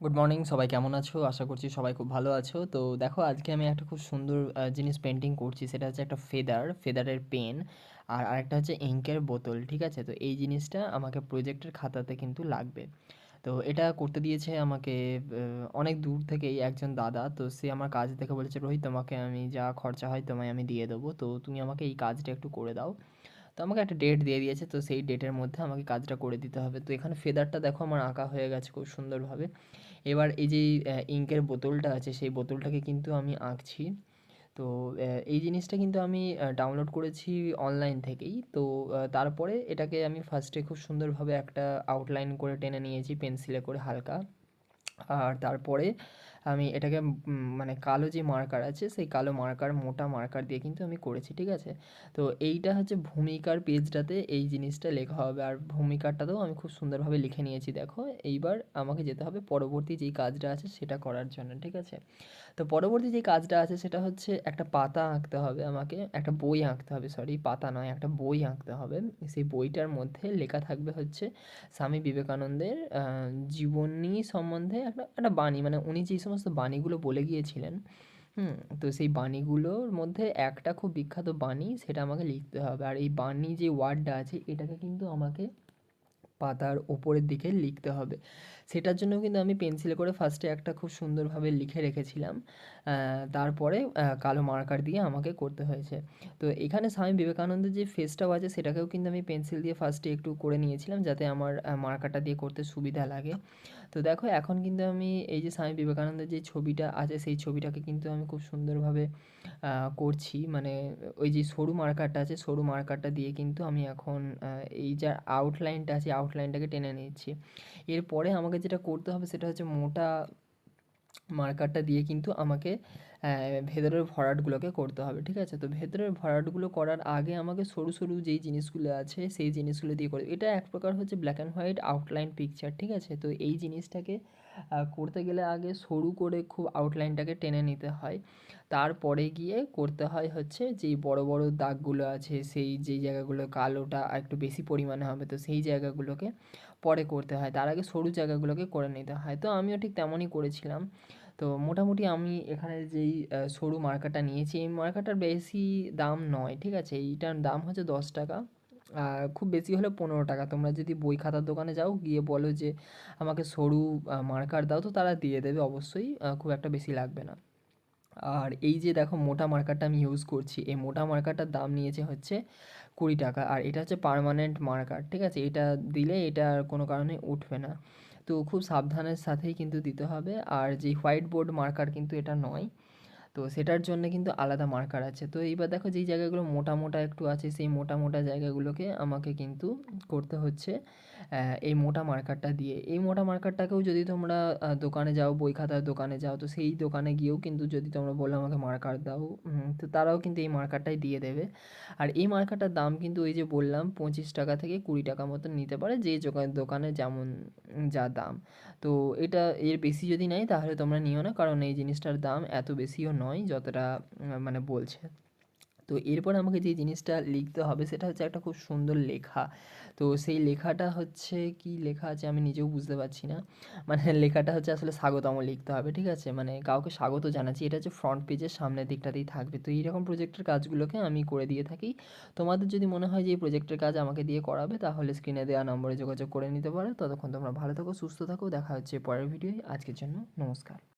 Good morning সবাই কেমন আছো? আশা করছি সবাই খুব ভালো আছো। তো দেখো, আজকে আমি একটা খুব সুন্দর জিনিস পেন্টিং করছি। সেটা হচ্ছে একটা ফেদার ফেদারের পেন আর আরেকটা হচ্ছে ইঙ্কের বোতল, ঠিক আছে? তো এই জিনিসটা আমাকে প্রজেক্টের খাতাতে কিন্তু লাগবে। তো এটা করতে দিয়েছে আমাকে অনেক দূর থেকেই একজন দাদা। তো সে আমার কাজ দেখে বলেছে, রোহিত, তোমাকে আমি যা খরচা হয় তোমায় আমি দিয়ে দেবো। তো তুমি আমাকে এই কাজটা একটু করে দাও। তো আমাকে একটা ডেট দিয়ে দিয়েছে, তো সেই ডেটের মধ্যে আমাকে কাজটা করে দিতে হবে। তো এখানে ফেদারটা দেখো আমার আঁকা হয়ে গেছে খুব সুন্দরভাবে। এবার এই যে ইঙ্কের বোতলটা আছে, সেই বোতলটাকে কিন্তু আমি আঁকছি। তো এই জিনিসটা কিন্তু আমি ডাউনলোড করেছি অনলাইন থেকেই। তো তারপরে এটাকে আমি ফার্স্টে খুব সুন্দরভাবে একটা আউটলাইন করে টেনে নিয়েছি পেন্সিলে করে হালকা। আর তারপরে আমি এটাকে মানে কালো যে মার্কার আছে, সেই কালো মার্কার মোটা মার্কার দিয়ে কিন্তু আমি করেছি, ঠিক আছে? তো এইটা হচ্ছে ভূমিকার পেজটাতে এই জিনিসটা লেখা হবে। আর ভূমিকাটাতেও আমি খুব সুন্দরভাবে লিখে নিয়েছি, দেখো। এইবার আমাকে যেতে হবে পরবর্তী যেই কাজটা আছে সেটা করার জন্য, ঠিক আছে? তো পরবর্তী যে কাজটা আছে সেটা হচ্ছে একটা পাতা আঁকতে হবে আমাকে, একটা বই আঁকতে হবে সরি পাতা নয়, একটা বই আঁকতে হবে। সেই বইটার মধ্যে লেখা থাকবে হচ্ছে স্বামী বিবেকানন্দের জীবনী সম্বন্ধে একটা একটা বাণী মানে উনি যেই সমস্ত বাণীগুলো বলে গিয়েছিলেন। হুম, তো সেই বাণীগুলোর মধ্যে একটা খুব বিখ্যাত বাণী, সেটা আমাকে লিখতে হবে। আর এই বাণী যে ওয়ার্ডটা আছে, এটাকে কিন্তু আমাকে পাতার ওপরের দিকে লিখতে হবে। সেটার জন্য কিন্তু আমি পেন্সিলে করে ফার্স্টে একটা খুব সুন্দরভাবে লিখে রেখেছিলাম। তারপরে কালো মার্কার দিয়ে আমাকে করতে হয়েছে। তো এখানে স্বামী বিবেকানন্দের যে ফেসটাও আছে, সেটাকেও কিন্তু আমি পেন্সিল দিয়ে ফার্স্টে একটু করে নিয়েছিলাম যাতে আমার মার্কারটা দিয়ে করতে সুবিধা লাগে। তো দেখো, এখন কিন্তু আমি এই যে স্বামী বিবেকানন্দের যে ছবিটা আছে, সেই ছবিটাকে কিন্তু আমি খুব সুন্দরভাবে করছি। মানে ওই যে সরু মার্কারটা আছে, সরু মার্কারটা দিয়ে কিন্তু আমি এখন এই যা আউটলাইনটা আছে আউটলাইনটাকে টেনে নিচ্ছি এরপরে আমাকে যেটা করতে হবে সেটা হচ্ছে মোটা মার্কারটা দিয়ে কিন্তু আমাকে ভেতরের ভরাটগুলোকে করতে হবে, ঠিক আছে? তো ভেতরের ভরাটগুলো করার আগে আমাকে সরু সরু যেই জিনিসগুলো আছে সেই জিনিসগুলো দিয়ে করে এটা এক প্রকার হচ্ছে black and white outline picture ঠিক আছে? তো এই জিনিসটাকে করতে গেলে আগে সরু করে খুব আউটলাইনটাকে টেনে নিতে হয়। তারপরে গিয়ে করতে হয় হচ্ছে যেই বড় বড় দাগগুলো আছে, সেই যেই জায়গাগুলো কালোটা একটু বেশি পরিমাণে হবে, তো সেই জায়গাগুলোকে পরে করতে হয়। তার আগে সরু জায়গাগুলোকে করে নিতে হয়। তো আমিও ঠিক তেমনই করেছিলাম। তো মোটামুটি আমি এখানে যেই সরু মার্কারটা নিয়েছি, এই মার্কারটার বেশি দাম নয়, ঠিক আছে? এইটার দাম হচ্ছে দশ টাকা। খুব বেশি হলে পনেরো টাকা। তোমরা যদি বই খাতার দোকানে যাও, গিয়ে বলো যে, আমাকে সরু মার্কার দাও তো, তারা দিয়ে দেবে। অবশ্যই খুব একটা বেশি লাগবে না। আর এই যে দেখো, মোটা মার্কারটা আমি ইউজ করছি। এই মোটা মার্কারটার দাম নিয়েছে হচ্ছে কুড়ি টাকা। আর এটা হচ্ছে পার্মানেন্ট মার্কার ঠিক আছে? এটা দিলে এটা আর কোনো কারণে উঠবে না। তো খুব সাবধানের সাথেই কিন্তু দিতে হবে। আর যে হোয়াইট বোর্ড মার্কার কিন্তু এটা নয়। তো সেটার জন্য কিন্তু আলাদা মার্কার আছে। তো এইবার দেখো যেই জায়গাগুলো মোটা মোটা একটু আছে, সেই মোটা মোটা জায়গাগুলোকে আমাকে কিন্তু করতে হচ্ছে এই মোটা মার্কারটা দিয়ে। এই মোটা মার্কারটাকেও যদি তোমরা দোকানে যাও, বই খাতার দোকানে যাও, তো সেই দোকানে গিয়েও কিন্তু যদি তোমরা বলো আমাকে মার্কার দাও তো তারাও কিন্তু এই মার্কারটাই দিয়ে দেবে। আর এই মার্কারটার দাম কিন্তু ওই যে বললাম, পঁচিশ টাকা থেকে কুড়ি টাকা মতন নিতে পারে, যে দোকান দোকানে যেমন যা দাম। তো এটা এর বেশি যদি নেয়, তাহলে তোমরা নিও না, কারণ এই জিনিসটার দাম এত বেশিও নয়। যতটা মানে বলছে। তো এরপর আমাকে যে জিনিসটা লিখতে হবে সেটা হচ্ছে একটা খুব সুন্দর লেখা। তো সেই লেখাটা হচ্ছে, কি লেখা আছে আমি নিজেও বুঝতে পারছি না। মানে লেখাটা হচ্ছে আসলে স্বাগতম লিখতে হবে, ঠিক আছে? মানে কাউকে স্বাগত জানাচ্ছি। এটা হচ্ছে ফ্রন্ট পেজের সামনের দিকটাতেই থাকবে। তো এইরকম প্রজেক্টের কাজগুলোকে আমি করে দিয়ে থাকি। তোমাদের যদি মনে হয় যে এই প্রজেক্টের কাজ আমাকে দিয়ে করাবে, তাহলে স্ক্রিনে দেওয়া নম্বরে যোগাযোগ করে নিতে পারো। ততক্ষণ তোমরা ভালো থাকো, সুস্থ থাকো। দেখা হচ্ছে পরের ভিডিওয় আজকের জন্য নমস্কার।